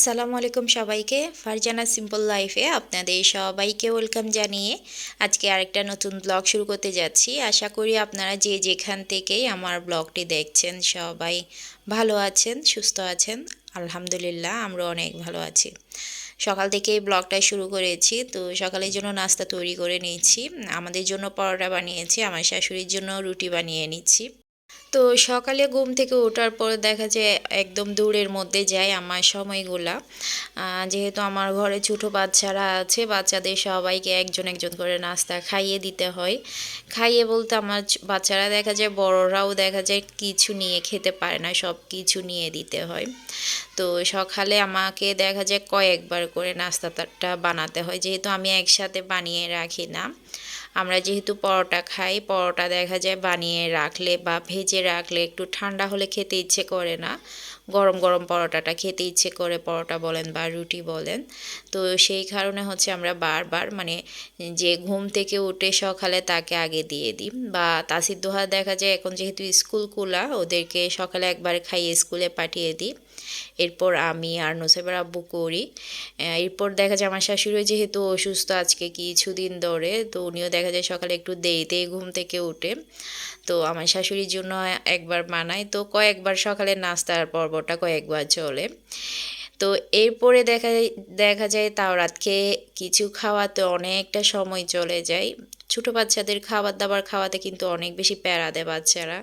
আসসালামু আলাইকুম সবাইকে। ফারজানা সিম্পল লাইফে আপনাদের সবাইকে ওয়েলকাম জানিয়ে আজকে আরেকটা নতুন ব্লগ শুরু করতে যাচ্ছি। আশা করি আপনারা যে যেখান থেকেই আমার ব্লগটি দেখছেন সবাই ভালো আছেন, সুস্থ আছেন। আলহামদুলিল্লাহ, আমরা অনেক ভালো আছি। সকাল থেকেই ব্লগটা শুরু করেছি, তো সকালের জন্য নাস্তা তৈরি করে নিয়েছি। আমাদের জন্য পরোটা বানিয়েছি, আমার শাশুড়ির জন্য রুটি বানিয়ে নিচ্ছি। তো সকালে ঘুম থেকে ওঠার পর দেখা যায় একদম দূরের মধ্যে যায় আমার সময়গুলা। যেহেতু আমার ঘরে ছোটো বাচ্চারা আছে, বাচ্চাদের সবাইকে একজন একজন করে নাস্তা খাইয়ে দিতে হয়। খাইয়ে বলতে আমার বাচ্চারা দেখা যায়, বড়রাও দেখা যায় কিছু নিয়ে খেতে পারে না, সব কিছু নিয়ে দিতে হয়। তো সকালে আমাকে দেখা যায় কয়েকবার করে নাস্তাটা বানাতে হয়, যেহেতু আমি একসাথে বানিয়ে রাখি না। আমরা যেহেতু পরোটা খাই, পরোটা দেখা যায় বানিয়ে রাখলে বা ভেজে রাখলে একটু ঠান্ডা হলে খেতে ইচ্ছে করে না। গরম গরম পরোটাটা খেতে ইচ্ছে করে, পরোটা বলেন বা রুটি বলেন। তো সেই কারণে হচ্ছে আমরা বারবার মানে যে ঘুম থেকে উঠে সকালে তাকে আগে দিয়ে দিই বা তাসির দোহা দেখা যায় এখন যেহেতু স্কুল খোলা ওদেরকে সকালে একবার খাইয়ে স্কুলে পাঠিয়ে দিই। এরপর আমি আর নোসেবার আব্বু করি। এরপর দেখা যায় আমার শাশুড়ি যেহেতু অসুস্থ আজকে কিছুদিন ধরে, তো উনিও দেখা যায় সকালে একটু দেরিতেই ঘুম থেকে উঠে তো আমার শাশুড়ির জন্য একবার বানাই তো কয়েকবার সকালে নাস্তার পর্বটা কয়েকবার চলে। তো এরপরে দেখা দেখা যায় তাও রাতকে কিছু খাওয়াতে অনেকটা সময় চলে যায়। ছোটো বাচ্চাদের খাবার দাবার খাওয়াতে কিন্তু অনেক বেশি প্যারা দেয় বাচ্চারা।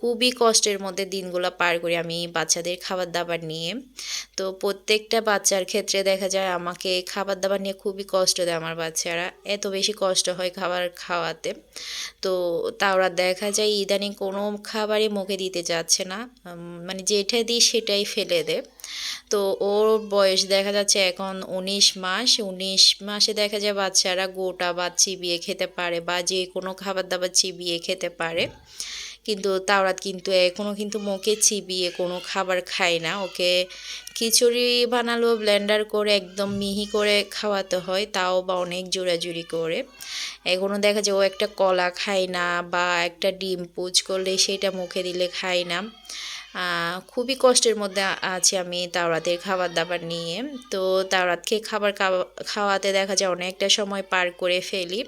খুবই কষ্টের মধ্যে দিনগুলো পার করি আমি বাচ্চাদের খাবার দাবার নিয়ে। তো প্রত্যেকটা বাচ্চার ক্ষেত্রে দেখা যায় আমাকে খাবার দাবার নিয়ে খুবই কষ্ট দেয় আমার বাচ্চারা। এত বেশি কষ্ট হয় খাবার খাওয়াতে। তো তাওরা দেখা যায় ইদানিং কোনো খাবারই মুখে দিতে যাচ্ছে না। মানে যেটা দিই সেটাই ফেলে দেয়। তো ওর বয়স দেখা যাচ্ছে এখন উনিশ মাস। উনিশ মাসে দেখা যায় বাচ্চারা গোটা বা চিবিয়ে খেতে পারে বা যে কোনো খাবার দাবার চিবিয়ে খেতে পারে। কিন্তু তাওরাত কিন্তু এখনও কিন্তু মুখে চিবিয়ে কোনো খাবার খায় না। ওকে খিচুড়ি বানালো ব্লেন্ডার করে একদম মিহি করে খাওয়াতে হয়, তাও বা অনেক জোড়াজুড়ি করে। এখনও দেখা যায় ও একটা কলা খায় না বা একটা ডিম পুচ করলে সেটা মুখে দিলে খায় না। খুবই কষ্টের মধ্যে আছি আমি তাওরাতের খাবার দাবার নিয়ে। তো তাওরাতকে খাবার খাওয়াতে দেখা যায় অনেকটা সময় পার করে ফেলি।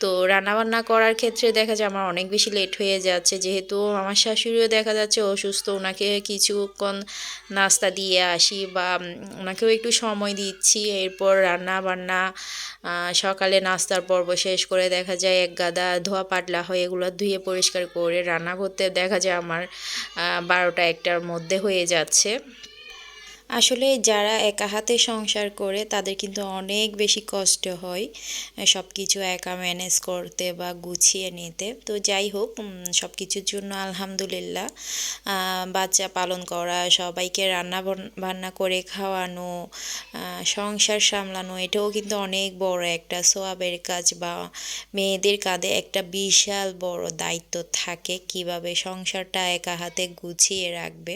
তো রান্নাবান্না করার ক্ষেত্রে দেখা যায় আমার অনেক বেশি লেট হয়ে যাচ্ছে। যেহেতু আমার শাশুড়িও দেখা যাচ্ছে অসুস্থ, ওনাকে কিছুক্ষণ নাস্তা দিয়ে আসি বা ওনাকেও একটু সময় দিচ্ছি। এরপর রান্না বান্না সকালে নাস্তার পর্ব শেষ করে দেখা যায় এক গাদা ধোয়া পাটলা হয় এগুলো ধুয়ে পরিষ্কার করে রান্না করতে দেখা যায় আমার বারোটা একটার মধ্যে হয়ে যাচ্ছে। আসলে যারা একা হাতে সংসার করে, তাদের কিন্তু অনেক বেশি কষ্ট হয় সব কিছু একা ম্যানেজ করতে বা গুছিয়ে নিতে। তো যাই হোক সব কিছুর জন্য আলহামদুলিল্লাহ বাচ্চা পালন করা, সবাইকে রান্না বান্না করে খাওয়ানো সংসার সামলানো, এটাও কিন্তু অনেক বড় একটা সোয়াবের কাজ বা মেয়েদের কাঁধে একটা বিশাল বড় দায়িত্ব থাকে কীভাবে সংসারটা একা হাতে গুছিয়ে রাখবে।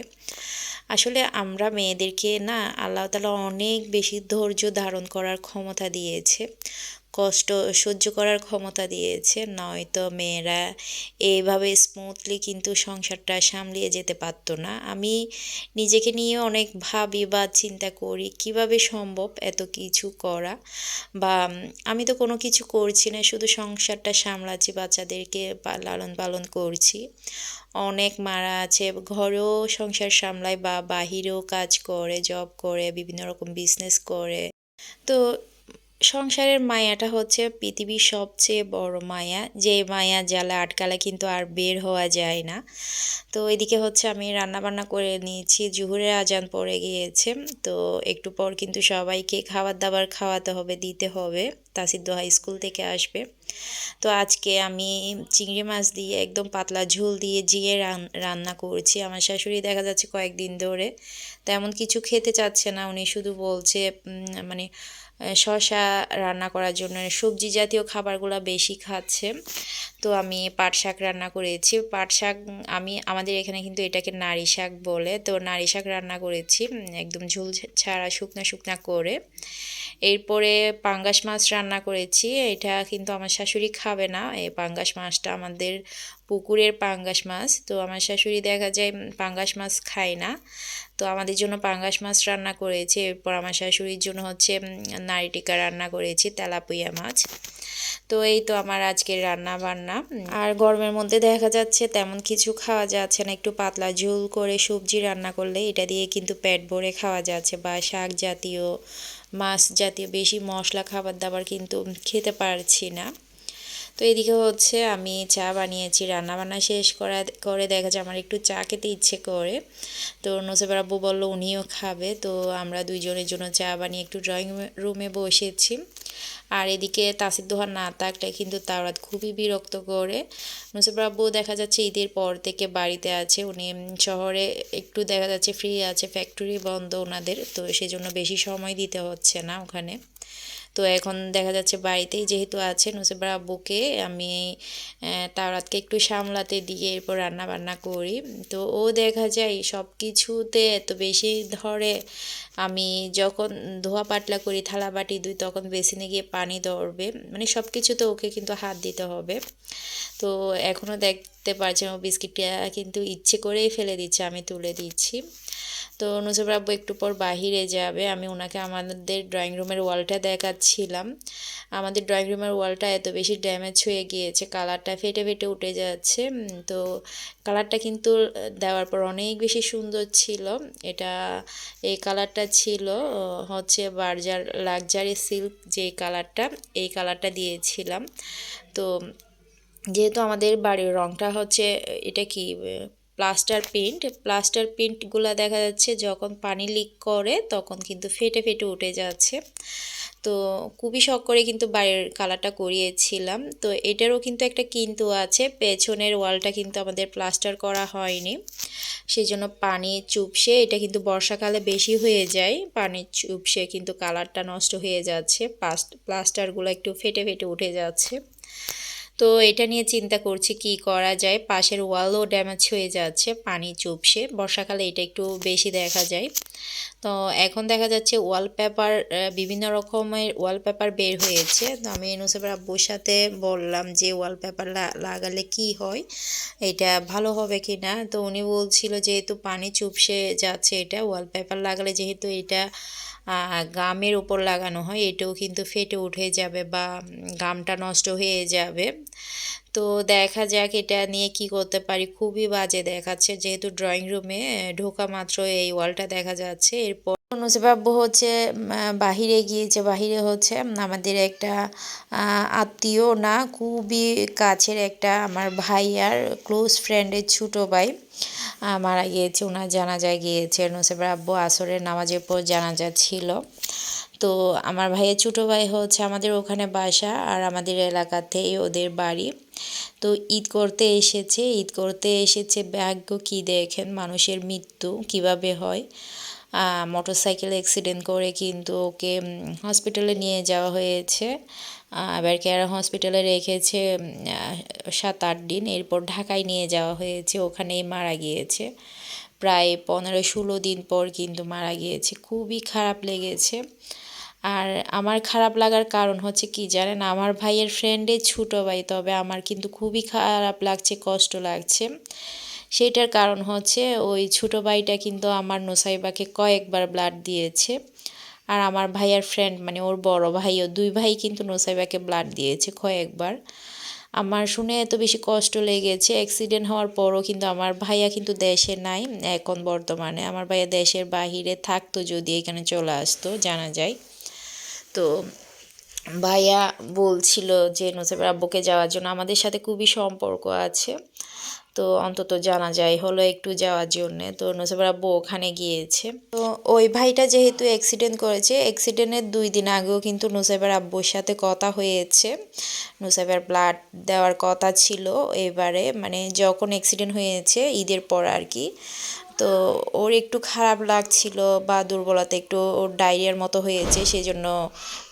আসলে আমরা মেয়েদেরকে না আল্লাহ তালা অনেক বেশি ধৈর্য ধারণ করার ক্ষমতা দিয়েছে। কষ্ট সহ্য করার ক্ষমতা দিয়েছে, নয়তো মেয়েরা এইভাবে স্মুথলি কিন্তু সংসারটা সামলিয়ে যেতে পারতো না। আমি নিজেকে নিয়ে অনেক ভাবি বা চিন্তা করি, কীভাবে সম্ভব এত কিছু করা? বা, আমি তো কোনো কিছু করছি না, শুধু সংসারটা সামলাচ্ছি, বাচ্চাদেরকে লালন পালন করছি। অনেক মারা আছে, ঘরেও সংসার সামলায় বা বাহিরেও কাজ করে জব করে, বিভিন্ন রকম বিজনেস করে। তো সংসারের মায়াটা হচ্ছে পৃথিবীর সবচেয়ে বড় মায়া। যে মায়া জ্বালা আটকালে কিন্তু আর বের হওয়া যায় না। তো এদিকে হচ্ছে আমি রান্না বান্না করে নিয়েছি, জুহুরের আজান পড়ে গিয়েছে। তো একটু পর কিন্তু সবাইকে খাবার দাবার খাওয়াতে হবে, দিতে হবে। তাসির দোহা স্কুল থেকে আসবে। তো আজকে আমি চিংড়ি মাছ দিয়ে একদম পাতলা ঝোল দিয়ে জিয়ে রান্না করছি। আমার শাশুড়ি দেখা যাচ্ছে কয়েকদিন ধরে তেমন কিছু খেতে চাচ্ছে না। উনি শুধু বলছে মানে শশা রান্না করার জন্য সবজি জাতীয় খাবারগুলো বেশি খাচ্ছে। তো আমি পাট শাক রান্না করেছি। পাট শাক আমি, আমাদের এখানে কিন্তু এটাকে নারী শাক বলে। তো নারী শাক রান্না করেছি একদম ঝুল ছাড়া শুকনা শুকনা করে। এরপরে পাঙ্গাস মাছ রান্না করেছি। এটা কিন্তু আমার শাশুড়ি খাবে না। এই পাঙ্গাস মাছটা আমাদের পুকুরের পাঙ্গাস মাছ। তো আমার শাশুড়ি দেখা যায় পাঙ্গাস মাছ খায় না। তো আমাদের জন্য পাঙ্গাস মাছ রান্না করেছি। এরপর আমার শাশুড়ির জন্য হচ্ছে নারী টিকা রান্না করেছি তেলাপুইয়া মাছ। তো এই তো আমার আজকের রান্না বান্না আর গরমের মধ্যে দেখা যাচ্ছে তেমন কিছু খাওয়া যাচ্ছে না, একটু পাতলা ঝোল করে সবজি রান্না করলে এটা দিয়ে কিন্তু পেট ভরে খাওয়া যাচ্ছে বা শাক জাতীয়, মাছ জাতীয় বেশি মশলা খাবার দাবার কিন্তু খেতে পারছি না। তো এদিকে হচ্ছে আমি চা বানিয়েছি রান্না বান্না শেষ করা, করে দেখা যায় আমার একটু চা খেতে ইচ্ছে করে। তো নসেবার আব্বু বলল উনিও খাবে, তো আমরা দুইজনের জন্য চা বানিয়ে একটু ড্রয়িং রুমে বসেছি। আর এদিকে তাসির দোহার না থাকলে কিন্তু তাওরাত খুবই বিরক্ত করে। নুসিব আব্বু দেখা যাচ্ছে ঈদের পর থেকে বাড়িতে আছে। উনি শহরে একটু দেখা যাচ্ছে ফ্রি আছে ফ্যাক্টরি বন্ধ ওনাদের, তো সেজন্য বেশি সময় দিতে হচ্ছে না ওখানে। তো এখন দেখা যাচ্ছে বাড়িতেই যেহেতু আছে নুসেবার আব্বুকে, আমি তাওরাতকে একটু সামলাতে দিয়ে এরপর রান্না বান্না করি। তো ও দেখা যায় সব কিছুতে এত বেশি ধরে, আমি যখন ধোয়া পাতলা করি, থালা বাটি দুই তখন বেসিনে গিয়ে পানি ধরবে। মানে সব কিছুতে ওকে কিন্তু হাত দিতে হবে। তো এখনও দেখতে পারছেন ও বিস্কিটটা কিন্তু ইচ্ছে করেই ফেলে দিচ্ছে, আমি তুলে দিচ্ছি। তো আব্বু একটু পর বাহিরে যাবে। আমি ওনাকে আমাদের ড্রয়িং রুমের ওয়ালটা দেখাচ্ছিলাম। আমাদের ড্রয়িং রুমের ওয়ালটা এত বেশি ড্যামেজ হয়ে গিয়েছে কালারটা ফেটে ফেটে উঠে যাচ্ছে। তো কালারটা কিন্তু দেওয়ার পর অনেক বেশি সুন্দর ছিল। এটা, এই কালারটা ছিল হচ্ছে বার্জার লাকজারি সিল্ক যে কালারটা এই কালারটা দিয়েছিলাম। তো যেহেতু আমাদের বাড়ির রংটা হচ্ছে, এটা কি প্লাস্টার পেন্ট, প্লাস্টার পেন্টগুলো দেখা যাচ্ছে যখন পানি লিক করে তখন কিন্তু ফেটে ফেটে উঠে যাচ্ছে। তো খুবই শখ করে কিন্তু বাইরের কালারটা করিয়েছিলাম। তো এটারও কিন্তু একটা কিন্তু আছে, পেছনের ওয়ালটা কিন্তু আমাদের প্লাস্টার করা হয়নি। সেই জন্য পানি চুপসে, এটা কিন্তু বর্ষাকালে বেশি হয়ে যায়, পানি চুপসে কিন্তু কালারটা নষ্ট হয়ে যাচ্ছে প্লাস্টারগুলো একটু ফেটে ফেটে উঠে যাচ্ছে। তো এটা নিয়ে চিন্তা করছি কি করা যায়। পাশের ওয়ালও ড্যামেজ হয়ে যাচ্ছে, পানি চুপসে। বর্ষাকালে এটা একটু বেশি দেখা যায়। তো এখন দেখা যাচ্ছে ওয়ালপেপার বিভিন্ন রকমের ওয়ালপেপার বের হয়েছে। তো আমি নুসেবার আব্বুর সাথে বললাম যে ওয়ালপেপার লাগালে কি হয়? এটা ভালো হবে কি না? তো উনি বলছিল, যেহেতু পানি চুপসে যাচ্ছে এটা ওয়ালপেপার লাগালে যেহেতু এটা গামের উপর লাগানো হয়, এটাও কিন্তু ফেটে উঠে যাবে বা গামটা নষ্ট হয়ে যাবে। তো দেখা যাক এটা নিয়ে কি করতে পারি। খুবই বাজে দেখাচ্ছে, যেহেতু ড্রয়িং রুমে ঢোকা মাত্র এই ওয়ালটা দেখা যাচ্ছে। এরপর নুসিবাব্বু হচ্ছে বাহিরে গিয়েছে। বাহিরে হচ্ছে আমাদের একটা আত্মীয় না, খুবই কাছের একটা আমার ভাই আর ক্লোজ ফ্রেন্ডের ছোটো ভাই। মারা গিয়েছে ওনার জানাজা গিয়েছে নুসিবার আব্বু আসরের নামাজের পর জানাজা ছিল। তো আমার ভাইয়ের ছোটো ভাই হচ্ছে আমাদের ওখানে বাসা আর আমাদের এলাকাতেই ওদের বাড়ি। তো ঈদ করতে এসেছে, ঈদ করতে এসেছে, ভাগ্য কি দেখেন, মানুষের মৃত্যু কীভাবে হয়। মোটর সাইকেল অ্যাক্সিডেন্ট করে কিন্তু ওকে হসপিটালে নিয়ে যাওয়া হয়েছে। এবার কেয়ার হসপিটালে রেখেছে সাত আট দিন। এরপর ঢাকায় নিয়ে যাওয়া হয়েছে, ওখানেই মারা গিয়েছে। প্রায় পনেরো ষোলো দিন পর কিন্তু মারা গিয়েছে। খুবই খারাপ লেগেছে। আর আমার খারাপ লাগার কারণ হচ্ছে কি জানেন? আমার ভাইয়ের ফ্রেন্ডের ছোটো ভাই, তবে আমার কিন্তু খুবই খারাপ লাগছে, কষ্ট লাগছে। সেটার কারণ হচ্ছে ওই ছোটো ভাইটা কিন্তু আমার নোসাইবাকে কয়েকবার ব্লাড দিয়েছে। আর আমার ভাইয়ার ফ্রেন্ড মানে ওর বড় ভাইও দুই ভাই কিন্তু নোসাইবাকে ব্লাড দিয়েছে কয়েকবার। আমার শুনে এত বেশি কষ্ট লেগেছে। অ্যাক্সিডেন্ট হওয়ার পরও কিন্তু আমার ভাইয়া কিন্তু দেশে নাই, এখন বর্তমানে। আমার ভাইয়া দেশের বাহিরে থাকতো যদি এখানে চলে আসতো, জানা যায়। তো ভাইয়া বলছিল যে নোসেবের আব্বুকে যাওয়ার জন্য আমাদের সাথে খুবই সম্পর্ক আছে। তো অন্তত জানা যায়, হলো একটু যাওয়ার জন্যে। তো নুসাইবার আব্বু ওখানে গিয়েছে। তো ওই ভাইটা যেহেতু অ্যাক্সিডেন্ট করেছে অ্যাক্সিডেন্টের দুই দিন আগেও কিন্তু নুসাইবার আব্বুর সাথে কথা হয়েছে। নুসাইবার ব্লাড দেওয়ার কথা ছিল এবারে মানে যখন অ্যাক্সিডেন্ট হয়েছে ঈদের পর আর কি। তো ওর একটু খারাপ লাগছিল বা দুর্বলতা একটু ওর ডায়রিয়ার মতো হয়েছে সেই জন্য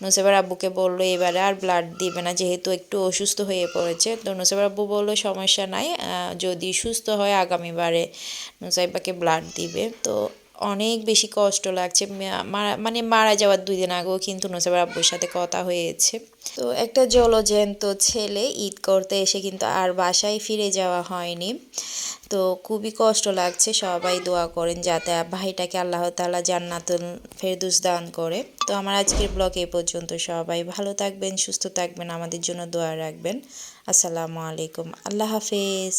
নুসেবার আব্বুকে বলল, এবারে আর ব্লাড দিবে না, যেহেতু একটু অসুস্থ হয়ে পড়েছে। তো নুসেবার আব্বু বলল, সমস্যা নাই যদি সুস্থ হয়, আগামীবারে নুসাইবাকে ব্লাড দিবে। তো অনেক বেশি কষ্ট লাগছে। মানে মারা যাওয়ার দুই দিন আগেও কিন্তু নুসাইবের আব্বুর সাথে কথা হয়েছে। তো একটা জলজ্যান্ত ছেলে ঈদ করতে এসে কিন্তু আর বাসায় ফিরে যাওয়া হয়নি। তো খুবই কষ্ট লাগছে, সবাই দোয়া করেন যাতে ভাইটাকে আল্লাহ তাআলা জান্নাতুল ফেরদুস দান করে। তো আমার আজকের ব্লগ এই পর্যন্ত সবাই ভালো থাকবেন, সুস্থ থাকবেন, আমাদের জন্য দোয়া রাখবেন। আসসালামু আলাইকুম, আল্লাহ হাফেজ।